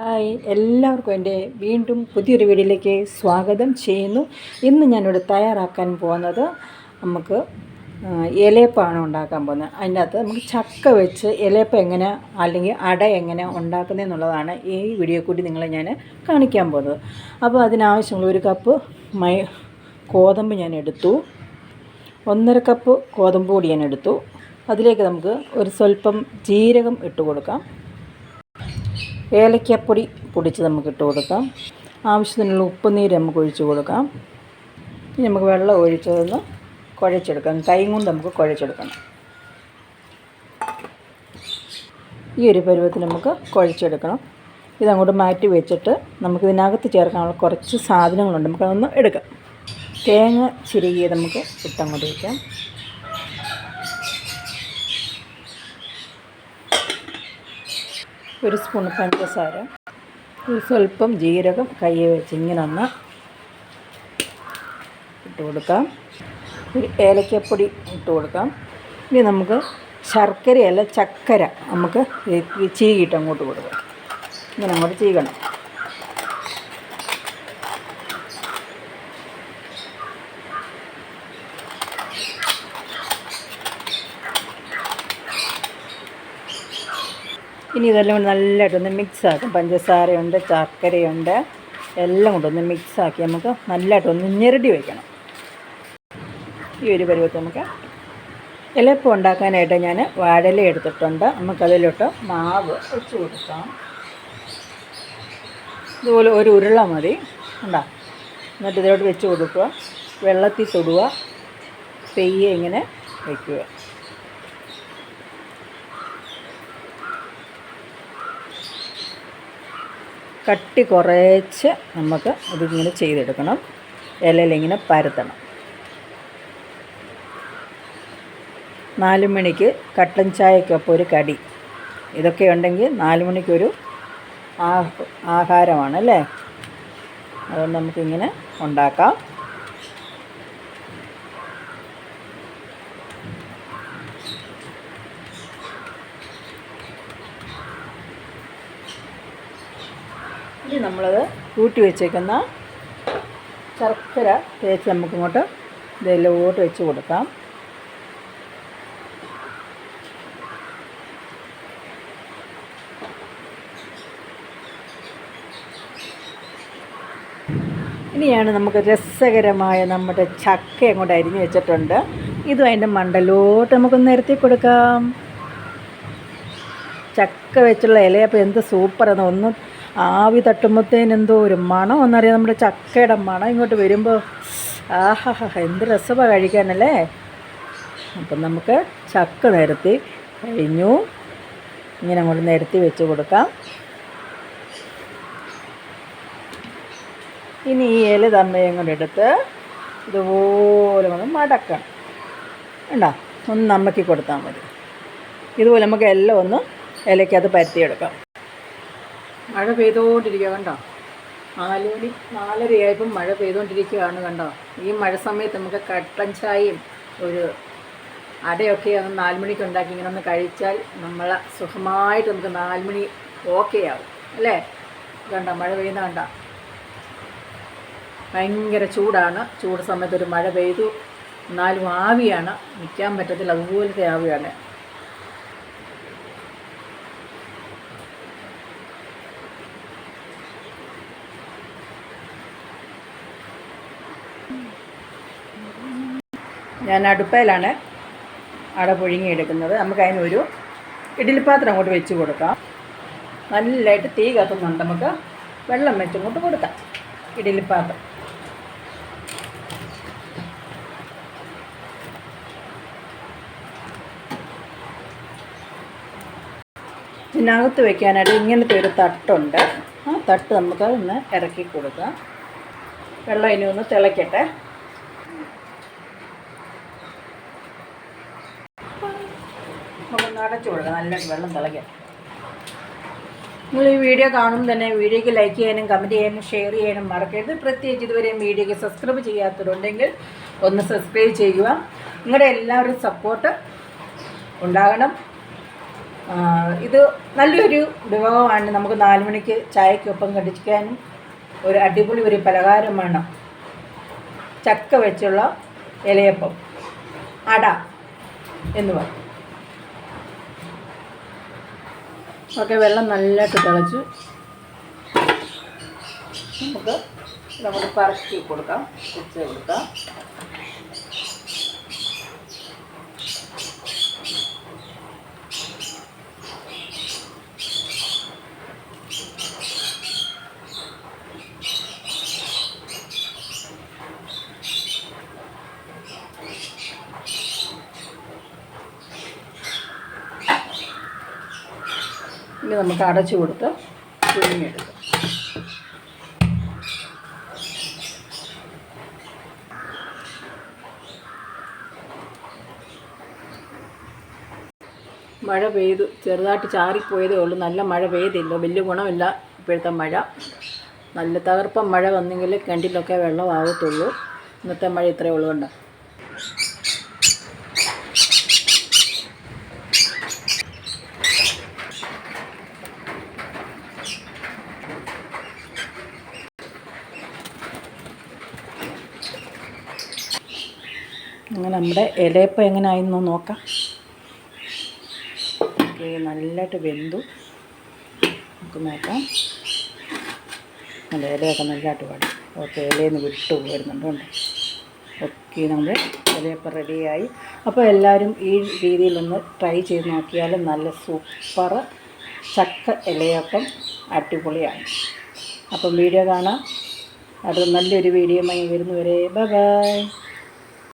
Hi. എല്ലാവർക്കും എന്റെ വീണ്ടും പുതിയൊരു വീഡിയോയിലേക്ക് സ്വാഗതം ചെയ്യുന്നു. ഇന്ന് ഞാനിവിടെ തയ്യാറാക്കാൻ പോകുന്നത് നമുക്ക് ഇലയപ്പമാണ് ഉണ്ടാക്കാൻ പോകുന്നത്. അതിന്റെ അകത്ത് നമുക്ക് ചക്ക വെച്ച് ഇലയപ്പം എങ്ങനെ അല്ലെങ്കിൽ അട എങ്ങനെ ഉണ്ടാക്കുന്നത് എന്നുള്ളതാണ് ഈ വീഡിയോ കൂടി നിങ്ങളെ ഞാൻ കാണിക്കാൻ പോകുന്നത്. അപ്പോൾ അതിനാവശ്യമുള്ള ഒരു കപ്പ് മൈ ഗോതമ്പ് ഞാൻ എടുത്തു. ഒന്നര കപ്പ് ഗോതമ്പ് പൊടി ഞാൻ എടുത്തു. അതിലേക്ക് നമുക്ക് ഒരു സ്വല്പം ജീരകം ഇട്ട് കൊടുക്കാം. ഏലക്കപ്പൊടി പൊടിച്ച് നമുക്ക് ഇട്ട് കൊടുക്കാം. ആവശ്യത്തിനുള്ള ഉപ്പ് നീര് നമുക്ക് ഒഴിച്ച് കൊടുക്കാം. ഇനി നമുക്ക് വെള്ളം ഒഴിച്ചതൊന്ന് കുഴച്ചെടുക്കാം. കൈ കൊണ്ട് നമുക്ക് കുഴച്ചെടുക്കണം. ഈ ഒരു പരുവത്തിൽ നമുക്ക് കുഴച്ചെടുക്കണം. ഇതങ്ങോട്ട് മാറ്റി വെച്ചിട്ട് നമുക്ക് ഇതിനകത്ത് ചേർക്കാനുള്ള കുറച്ച് സാധനങ്ങളുണ്ട്. നമുക്കതൊന്ന് എടുക്കാം. തേങ്ങ ചിരുകിയ നമുക്ക് ഇട്ടങ്ങോട്ട് വയ്ക്കാം. ഒരു സ്പൂൺ പഞ്ചസാര ഒരു സ്വല്പം ജീരകം കയ്യെ വെച്ച് ഇങ്ങനെ ഒന്ന് ഇട്ട് കൊടുക്കാം. ഒരു ഏലക്കപ്പൊടി ഇട്ട് കൊടുക്കാം. ഇനി നമുക്ക് ശർക്കരയല്ല ചക്കര നമുക്ക് ചീകിയിട്ട് അങ്ങോട്ട് കൊടുക്കാം. ഇങ്ങനെ അങ്ങോട്ട് ചീകണം. ഇനി ഇതെല്ലാം കൂടി നല്ലതായിട്ടൊന്ന് മിക്സ് ആക്കും പഞ്ചസാരയുണ്ട് ശർക്കരയുണ്ട് എല്ലാം കൊണ്ടൊന്ന് മിക്സാക്കി നമുക്ക് നല്ലതായിട്ടൊന്ന് ഞെരടി വയ്ക്കണം ഈ ഒരു പരുവത്തിൽ നമുക്ക് ഇലപ്പം ഉണ്ടാക്കാനായിട്ട് ഞാൻ വാഴല എടുത്തിട്ടുണ്ട്. നമുക്കതിലോട്ട് മാവ് വെച്ച് കൊടുക്കാം. ഇതുപോലെ ഒരു ഉരുള മതി. ഉണ്ടാ എന്നിട്ട് ഇതിലോട്ട് വെച്ച് കൊടുക്കുക. വെള്ളത്തിൽ തൊടുക. പെയ്യെ ഇങ്ങനെ വയ്ക്കുക കട്ടി കുറേച്ച് നമുക്ക് ഇതിങ്ങനെ ചെയ്തെടുക്കണം. ഇലയിലിങ്ങനെ പരത്തണം. നാല് മണിക്ക് കട്ടൻ ചായക്കൊപ്പം ഒരു കടി. ഇതൊക്കെ ഉണ്ടെങ്കിൽ നാല് മണിക്കൊരു ആഹാരമാണ് അല്ലേ? അതുകൊണ്ട് നമുക്കിങ്ങനെ ഉണ്ടാക്കാം. ഇനി നമ്മളത് കൂട്ടി വെച്ചേക്കുന്ന ശർക്കര തേച്ച് നമുക്കിങ്ങോട്ട് ഇതിലോട്ട് വെച്ച് കൊടുക്കാം. ഇനിയാണ് നമുക്ക് രസകരമായ നമ്മുടെ ചക്ക അങ്ങോട്ട് അരിഞ്ഞു വെച്ചിട്ടുണ്ട്. ഇതും അതിന്റെ മണ്ടലോട്ട് നമുക്കൊന്ന് നിരത്തി കൊടുക്കാം. ചക്ക വെച്ചുള്ള ഇലയപ്പം എന്ത് സൂപ്പറാണ് ഒന്ന് ആവി തട്ടുമ്പോഴത്തേന് എന്തോ ഒരു മണം എന്നറിയാം. നമ്മുടെ ചക്കയുടെ മണം ഇങ്ങോട്ട് വരുമ്പോൾ ആഹാ എന്ത് രസമാണ് കഴിക്കാനല്ലേ? അപ്പം നമുക്ക് ചക്ക നിരത്തി കഴിഞ്ഞു. ഇങ്ങനെ അങ്ങോട്ട് നിരത്തി വെച്ച് കൊടുക്കാം. ഇനി ഈ ഇല തമ്മയും കൂടെ എടുത്ത് ഇതുപോലെ ഒന്ന് മടക്കണം. ഉണ്ടോ ഒന്ന് നമ്മക്കി കൊടുത്താൽ മതി. ഇതുപോലെ നമുക്ക് എല്ലാം ഒന്ന് ഇലയ്ക്കകത്ത് പരത്തിയെടുക്കാം. മഴ പെയ്തുകൊണ്ടിരിക്കുക കണ്ടോ? നാല് മണി നാലരയായപ്പം മഴ പെയ്തുകൊണ്ടിരിക്കുകയാണ് കണ്ടോ? ഈ മഴ സമയത്ത് നമുക്ക് കട്ടൻ ചായയും ഒരു അടയൊക്കെ ഒന്ന് നാല് മണിക്ക് ഉണ്ടാക്കി ഇങ്ങനെ ഒന്ന് കഴിച്ചാൽ നമ്മൾ സുഖമായിട്ട് നമുക്ക് നാല് മണി ഓക്കെ ആവും അല്ലേ? കണ്ട? മഴ പെയ്യുന്ന കണ്ട? ഭയങ്കര ചൂടാണ്. ചൂട് സമയത്ത് ഒരു മഴ പെയ്തു. എന്നാലും ആവിയാണ്. നിൽക്കാൻ പറ്റത്തില്ല. അതുപോലത്തെ ആവിയാണ്. ഞാൻ അടുപ്പയിലാണ് അട പുഴുങ്ങിയെടുക്കുന്നത്. നമുക്ക് അതിനൊരു ഇഡ്ഡലിപ്പാത്രം അങ്ങോട്ട് വെച്ച് കൊടുക്കാം. നല്ലതായിട്ട് തീ കത്തുന്നുണ്ട്. നമുക്ക് വെള്ളം വെച്ച് വെച്ചങ്ങോട്ട് കൊടുക്കാം. ഇഡലിപ്പാത്രം ഇതിനകത്ത് വെക്കാനായിട്ട് ഇങ്ങനത്തെ ഒരു തട്ടുണ്ട്. ആ തട്ട് നമുക്ക് ഒന്ന് ഇറക്കി കൊടുക്കാം. വെള്ളം ഇനി ഒന്ന് തിളയ്ക്കട്ടെ നമുക്കൊന്ന് അടച്ചു കൊടുക്കുക വെള്ളം തിളയ്ക്കാം. നിങ്ങൾ ഈ വീഡിയോ കാണുമ്പോൾ തന്നെ വീഡിയോയ്ക്ക് ലൈക്ക് ചെയ്യാനും കമന്റ് ചെയ്യാനും ഷെയർ ചെയ്യാനും മറക്കരുത്. പ്രത്യേകിച്ച് ഇതുവരെയും വീഡിയോയ്ക്ക് സബ്സ്ക്രൈബ് ചെയ്യാത്തവരുണ്ടെങ്കിൽ ഒന്ന് സബ്സ്ക്രൈബ് ചെയ്യുക. നിങ്ങളുടെ എല്ലാവരും സപ്പോർട്ട് ഉണ്ടാകണം. ഇത് നല്ലൊരു വിഭവമാണ്. നമുക്ക് നാല് മണിക്ക് ചായക്കൊപ്പം കടിക്കാനും ഒരു അടിപൊളി ഒരു പലഹാരമാണ് ചക്ക വെച്ചുള്ള ഇലയപ്പം അട എന്ന് പറയും. ഓക്കെ വെള്ളം നല്ലതായിട്ട് തിളച്ചു. നമുക്ക് നമുക്ക് പറക്കി കൊടുക്കാം വെച്ച് കൊടുക്കാം. ഇനി നമുക്ക് അടച്ചു കൊടുത്ത് പുഴുങ്ങിയെടുക്കാം. മഴ പെയ്തു ചെറുതായിട്ട് ചാറിപ്പോയതേ ഉള്ളൂ. നല്ല മഴ പെയ്തില്ല. വലിയ ഗുണമില്ല ഇപ്പോഴത്തെ മഴ. നല്ല തകർപ്പം മഴ വന്നെങ്കിൽ കിണറ്റിലൊക്കെ വെള്ളമാകത്തുള്ളൂ ഇന്നത്തെ മഴ ഇത്രയേ ഉള്ളൂ കണ്ടോ? അങ്ങനെ നമ്മുടെ ഇലയപ്പം എങ്ങനെയായിരുന്നു നോക്കാം. ഓക്കെ നല്ലതായിട്ട് വെന്തു. നമുക്ക് നോക്കാം. നല്ല ഇലയൊക്കെ നല്ലതായിട്ട് പാടി ഓക്കെ ഇലയിൽ നിന്ന് വിട്ടു വരുന്നുണ്ട് ഓക്കെ നമ്മുടെ ഇലയപ്പം റെഡിയായി. അപ്പോൾ എല്ലാവരും ഈ രീതിയിലൊന്ന് ട്രൈ ചെയ്ത് നോക്കിയാൽ നല്ല സൂപ്പർ ചക്ക ഇലയപ്പം അടിപൊളിയാണ്. അപ്പം വീഡിയോ കാണാം. അത് നല്ലൊരു വീഡിയോ വരുന്നവരെ ബൈ ബൈ.